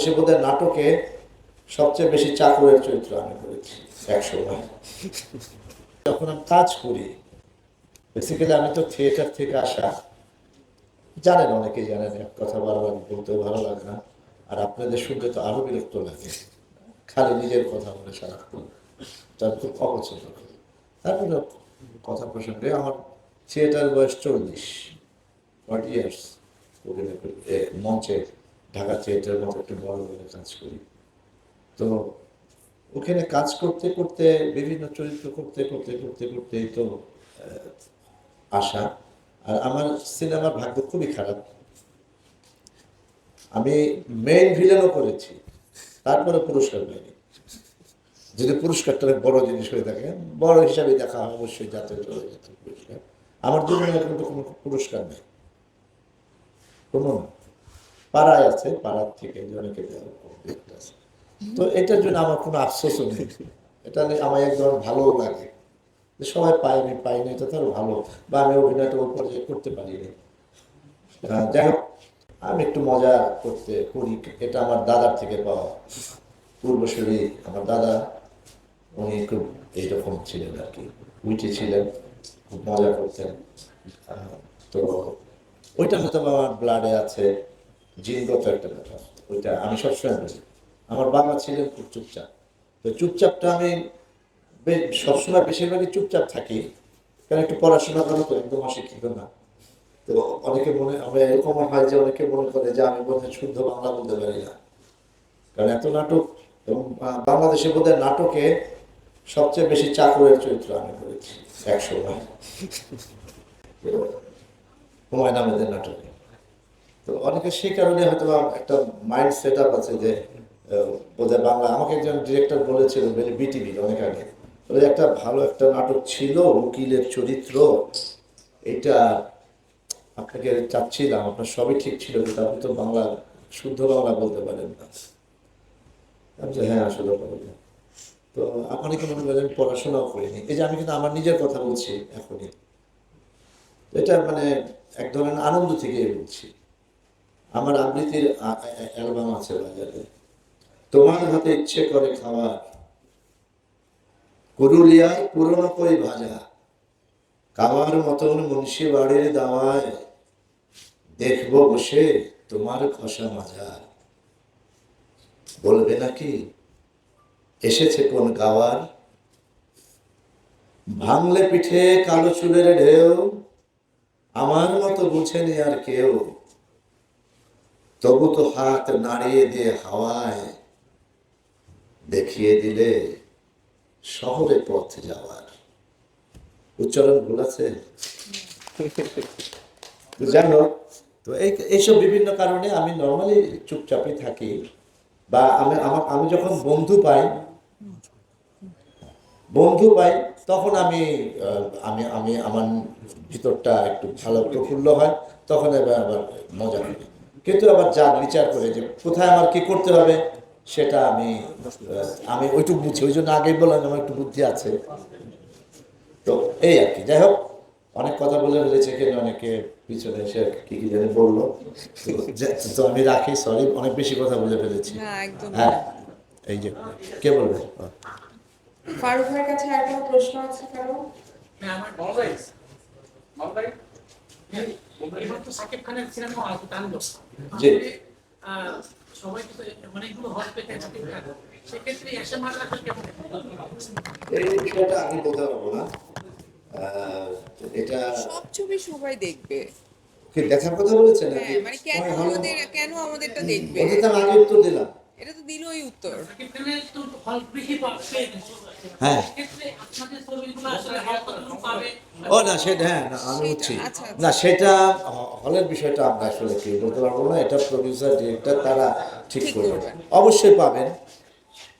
বাংলাদেশে বোধহয় নাটকে সবচেয়ে বেশি চাকরের চরিত্র আমি করেছি একশো বার যখন আমি কাজ করি বেসিক্যালি আমি তো থিয়েটার থেকে আসা জানেন অনেকেই জানেন এক কথা বারবার বলতে ভালো লাগে না আর আপনাদের শুনতে তো আরও বিরক্ত লাগে। খালি নিজের কথা বলে সারাক্ষণ। তার খুব অপছন্দ তারপরে কথা প্রসঙ্গে আমার থিয়েটার বয়স চল্লিশ ফর্টি ইয়ার্স ওখানে এ, মঞ্চে ঢাকা থিয়েটারের মতো একটু বড় বড় কাজ করি। তো ওখানে কাজ করতে করতে, বিভিন্ন চরিত্র করতে করতে করতে করতেই তো আসা আর আমার সিনেমার ভাগ্য খুবই খারাপ। আমি মেইন ভিলেনও করেছি। তারপরে পুরস্কার পাইনি। যদি পুরস্কারটা বড় জিনিস হয়ে থাকে, বড় হিসাবে দেখা হয়, অবশ্যই জাতীয় পুরস্কার। আমার জন্য কোনো পুরস্কার নেই। কোনো না। পাড়ায় আছে, পাড়ার থেকে জনকে তো এটার জন্য আমার কোনো আফসোসও নেই। এটা আমার এক ধরনের ভালোও লাগে। যে সবাই পায় আমি পাইনি এটা তো ভালো। বা আমি অভিনয়টা ওই পর্যায়ে করতে পারিনি যাই হোক, আমি একটু মজা করতে করি। এটা আমার দাদার থেকে পাওয়া। পূর্বশরী আমার দাদা, উনি খুব এইরকম ছিলেন আর কি। উইটি ছিলেন, খুব মজা করতেন। তো ওইটা হয়তো আমার ব্লাডে আছে। জিনগত একটা ব্যাপার। ওইটা আমি সবসময় বলি আমার বাবা ছিলেন খুব চুপচাপ। তো চুপচাপটা আমি সবসময় বেশিরভাগই চুপচাপ থাকি। কারণ একটু পড়াশোনা করো তো, একদম অশিক্ষিত না। তো অনেকে মনে, আমরা এরকম হয় যে অনেকে মনে করে যে আমি বোধহয় শুদ্ধ বাংলা বলতে পারি না। কারণ এত নাটক, এবং বাংলাদেশে বোধহয় নাটকে সবচেয়ে বেশি চাকরের চরিত্র আমি করেছি, একশো বার। হুমায়ুন আহমেদের নাটকে। তো অনেকে সেই কারণে হয়তো একটা মাইন্ড সেট আপ আছে যে বোধহয় বাংলা, আমাকে একজন ডিরেক্টর বলেছিল বিটিভির অনেক আগে। বলে একটা ভালো একটা নাটক ছিল, উকিলের চরিত্র। এটা আপনাকে চাচ্ছিলাম, আপনার সবই ঠিক ছিল, কিন্তু আপনি তো বাংলা, শুদ্ধ বাংলা বলতে পারেন না। হ্যাঁ আসলে পারি তো কি মনে করেন পড়াশোনাও করিনি? এই যে আমি কিন্তু আমার নিজের কথা বলছি এখনই। এটা মানে এক ধরনের আনন্দ থেকে বলছি। আমার আবৃত্তির অ্যালবাম আছে বাজারে। তোমার হাতে ইচ্ছে করে খাওয়ার। পুরুলিয়ায় পুরনো কই ভাজা? কামার মতন মুন্সি বাড়ির দাওয়ায়। দেখব বসে তোমার খসা মাজা। বলবে নাকি, এসেছে কোন গাওয়ার? ভাঙলে পিঠে কালো চুলের ঢেউ। আমার মতো বুঝেনি আর কেউ। তবু তো হাত নাড়িয়ে দিয়ে হাওয়ায় দেখিয়ে দিলে শহরে পথ যাওয়ার উচ্চারণ ভুল আছে? তো তো এই এইসব বিভিন্ন কারণে আমি নর্মালি চুপচাপই থাকি বা আমি আমার আমি যখন বন্ধু পাই বন্ধু পাই তখন আমি আমি আমি আমার ভিতরটা একটু ভালো প্রফুল্ল হয় তখন এবার আবার মজা করি। কিন্তু আবার যা বিচার করে যে কোথায় আমার কি করতে হবে সেটা আমি আমি ওইটুকু বুঝি। ওই জন্য আগেই বললাম আমার একটু বুদ্ধি আছে। তো এই আর কি। যাই হোক অনেক কথা বলে ফেলেছে এখানে অনেকে পিছনে এসে কি কি জানি বলল। তো আমি রাখি সরি অনেক বেশি কথা বলে ফেলেছি। হ্যাঁ এই যে কে বলবে? ফারুক ভাইয়ের কাছে আর কোনো প্রশ্ন আছে কারও হ্যাঁ, আমার বড় ভাই বড় ভাই এবার তো সাকিব খানের সিনেমা আছে তাণ্ডব জি। সবাই তো মানে হল পেতে সাকিব খান সেক্ষেত্রে এসে মারা কেমন? এই আমি বলতে পারব না। এটা সব ছবি সবাই দেখবে। কি দেখার কথা বলেছেন নাকি? হ্যাঁ মানে কেন আমাদের কেন আমাদেরটা দেখবে? আমি উত্তর দিলাম। এটা তো দিলই উত্তর। সাকিব খানের তো হল বেশি পাবে। হ্যাঁ। সেক্ষেত্রে আপনাদের ছবিগুলো আসলে হল কতটুকু পাবে। ও না সেটা হ্যাঁ না, আমি বুঝছি। আচ্ছা, আচ্ছা। না সেটা হলের বিষয়টা আমরা আসলে কি বলতে পারব না এটা প্রডিউসার ডিরেক্টর তারা ঠিক করবে অবশ্যই পাবেন।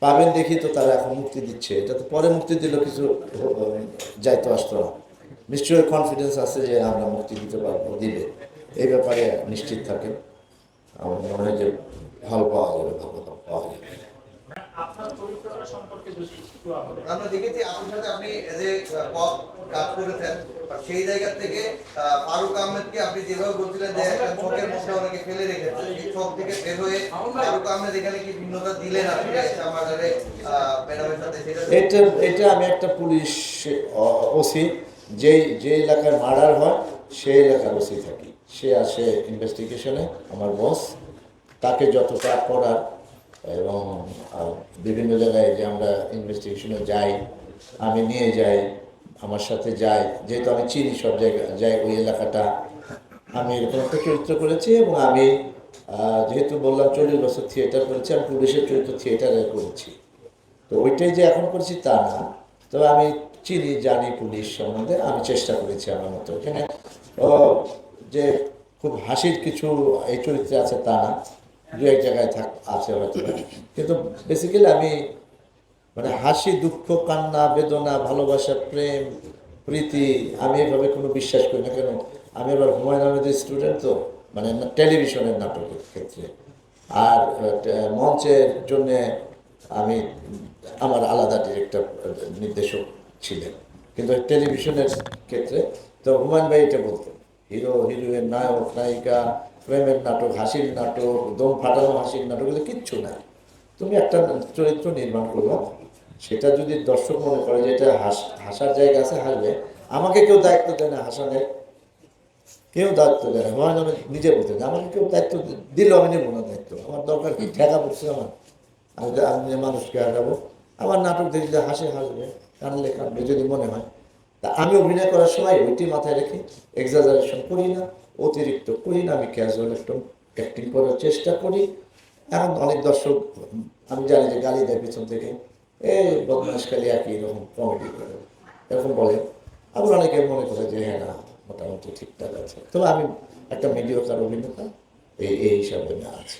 পাবেন দেখি তো তারা এখন মুক্তি দিচ্ছে। এটা তো পরে মুক্তি দিলেও কিছু যাইতো আসতো না। নিশ্চয়ই কনফিডেন্স আছে যে আমরা মুক্তি দিতে পারব দিবে। এই ব্যাপারে নিশ্চিত থাকে আমার মনে হয় যে ভালো পাওয়া যাবে ভালো পাওয়া যাবে। আপনার চরিত্রটা সম্পর্কে যদি একটু আমরা দেখেছি আপনার সাথে আপনি যে পথ কাজ করেছেন সেই জায়গা থেকে ফারুক আহমেদকে আপনি যেভাবে বলছিলেন যে একটা চোখের মধ্যে অনেকে ফেলে রেখেছে সেই চোখ থেকে বের হয়ে ফারুক আহমেদ এখানে কি ভিন্নতা দিলেন আপনি আমাদের ম্যাডামের সাথে? এটা এটা আমি একটা পুলিশ ওসি যেই যে এলাকায় মার্ডার হয় সেই এলাকার ওসি থাকি। সে আসে ইনভেস্টিগেশনে আমার বস তাকে যতটা করার এবং বিভিন্ন জায়গায় যে আমরা ইনভেস্টিগেশনে যাই, আমি নিয়ে যাই, আমার সাথে যাই যেহেতু আমি চিনি সব জায়গায় যাই ওই এলাকাটা, আমি এরকম একটা চরিত্র করেছি এবং আমি যেহেতু বললাম চল্লিশ বছর থিয়েটার করেছি, আমি পুলিশের চরিত্র থিয়েটারে করেছি। তো ওইটাই যে এখন করছি তা না। তবে আমি চিনি, জানি পুলিশ সম্বন্ধে, আমি চেষ্টা করেছি আমার মতো। এখানে যে খুব হাসির কিছু এই চরিত্রে আছে তা না। দু এক জায়গায় থাক, আছে হয়তো। কিন্তু বেসিক্যালি আমি মানে হাসি, দুঃখ, কান্না, বেদনা, ভালোবাসা, প্রেম, প্রীতি, আমি এভাবে কোনো বিশ্বাস করি না। কেন? আমি এবার হুমায়ুন আহমেদের স্টুডেন্ট তো মানে টেলিভিশনের নাটকের ক্ষেত্রে। আর মঞ্চের জন্যে আমি আমার আলাদা ডিরেক্টর নির্দেশক ছিলেন। কিন্তু টেলিভিশনের ক্ষেত্রে তো হুমায়ুন ভাই এটা বলতেন, হিরো, হিরোইন, নায়ক, নায়িকা প্রেমের নাটক, হাসির নাটক, দম ফাটানো, হাসির নাটক, এগুলো কিচ্ছু না তুমি একটা চরিত্র নির্মাণ করব, সেটা যদি দর্শক মনে করে যে এটা হাস, হাসার জায়গা আছে, হাসবে। আমাকে কেউ দায়িত্ব দেয় না হাসা হাসানের। কেউ দায়িত্ব দেয় না। হুমায়ুন আহমেদ নিজে বলতে আমাকে কেউ দায়িত্ব দিল আমি নেব না দায়িত্ব। আমার দরকার কি? ঠেকা পড়ছে আমার। আমি আমি মানুষকে হারাবো, আমার নাটক দেখলে হাসে হাসবে কানলে কানবে যদি মনে হয়। তা আমি অভিনয় করার সময় ওইটি মাথায় রেখে এক্সাজারেশন করি না, অতিরিক্ত করি না, আমি ক্যাজুয়াল একটু অ্যাক্টিং করার চেষ্টা করি। এখন অনেক দর্শক, আমি জানি যে গালি দেয় পিছন থেকে এই খালি একই রকম কমেডি করে। এরকম বলে। আবার অনেকে মনে করে যে হ্যাঁ না, মোটামুটি ঠিকঠাক আছে। তবে আমি একটা মিডিয়াকার অভিনেতা, এই এই হিসাবে না আছি।